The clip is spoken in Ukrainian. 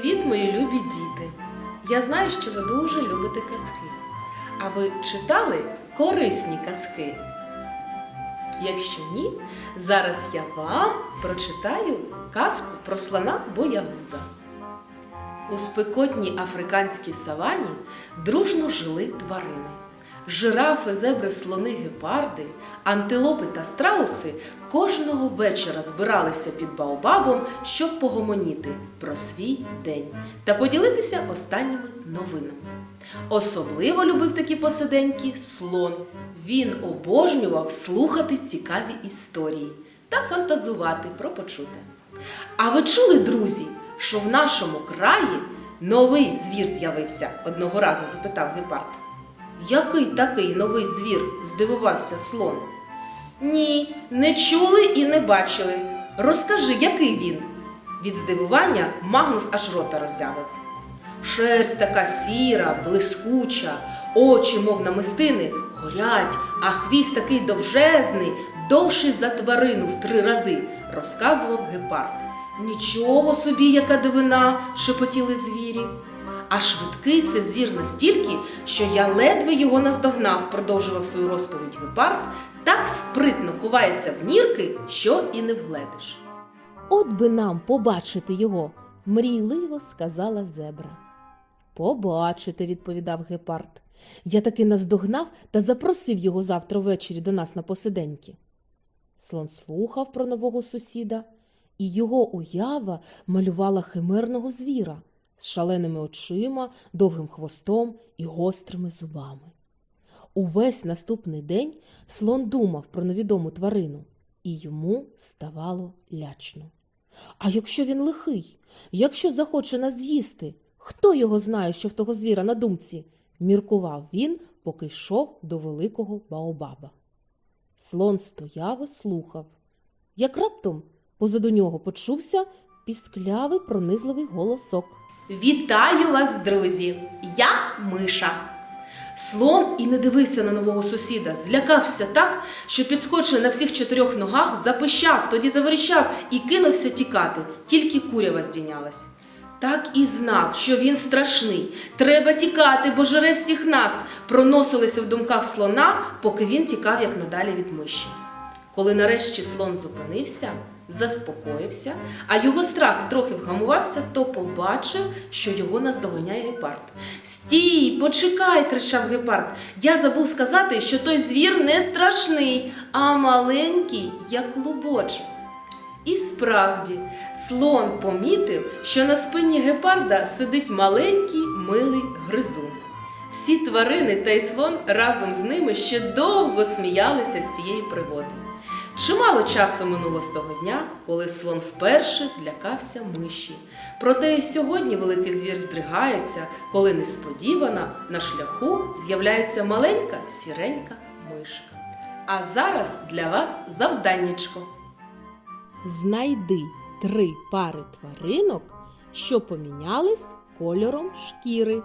Привіт, мої любі діти! Я знаю, що ви дуже любите казки. А ви читали корисні казки? Якщо ні, зараз я вам прочитаю казку про слона боягуза. У спекотній африканській савані дружно жили тварини. Жирафи, зебри, слони, гепарди, антилопи та страуси кожного вечора збиралися під Баобабом, щоб погомоніти про свій день та поділитися останніми новинами. Особливо любив такі посиденьки слон. Він обожнював слухати цікаві історії та фантазувати про почуте. А ви чули, друзі, що в нашому краї новий звір з'явився? одного разу запитав гепард. Який такий новий звір? здивувався слон. Ні, не чули і не бачили. Розкажи, який він? Від здивування Магнус аж рота роззявив. Шерсть така сіра, блискуча, очі, мов намистини, горять, а хвіст такий довжезний, довший за тварину в три рази, розказував гепард. Нічого собі, яка дивина, шепотіли звірі. А швидкий це звір настільки, що я ледве його наздогнав, продовжував свою розповідь гепард, так спритно ховається в нірки, що і не вгледиш. От би нам побачити його, мрійливо сказала зебра. Побачите, відповідав гепард. Я таки наздогнав та запросив його завтра ввечері до нас на посиденьки. Слон слухав про нового сусіда, і його уява малювала химерного звіра з шаленими очима, довгим хвостом і гострими зубами. Увесь наступний день слон думав про невідому тварину, і йому ставало лячно. А якщо він лихий, якщо захоче нас з'їсти, хто його знає, що в того звіра на думці? міркував він, поки йшов до великого Баобаба. Слон стояв і слухав. Як раптом позаду нього почувся пісклявий пронизливий голосок. Вітаю вас, друзі! Я Миша. Слон і не дивився на нового сусіда, злякався так, що підскочив на всіх чотирьох ногах, запищав, тоді заверещав і кинувся тікати, тільки курява здійнялась. Так і знав, що він страшний. Треба тікати, бо жере всіх нас. Проносилися в думках слона, поки він тікав як надалі від миші. Коли нарешті слон зупинився, заспокоївся, а його страх трохи вгамувався, то побачив, що його наздоганяє гепард. Стій, почекай, кричав гепард. Я забув сказати, що той звір не страшний, а маленький, як клубочок. І справді, слон помітив, що на спині гепарда сидить маленький милий гризун. Всі тварини та й слон разом з ними ще довго сміялися з цієї пригоди. Чимало часу минуло з того дня, коли слон вперше злякався миші. Проте і сьогодні великий звір здригається, коли несподівано на шляху з'являється маленька сіренька мишка. А зараз для вас завданнячко. Знайди три пари тваринок, що помінялись кольором шкіри.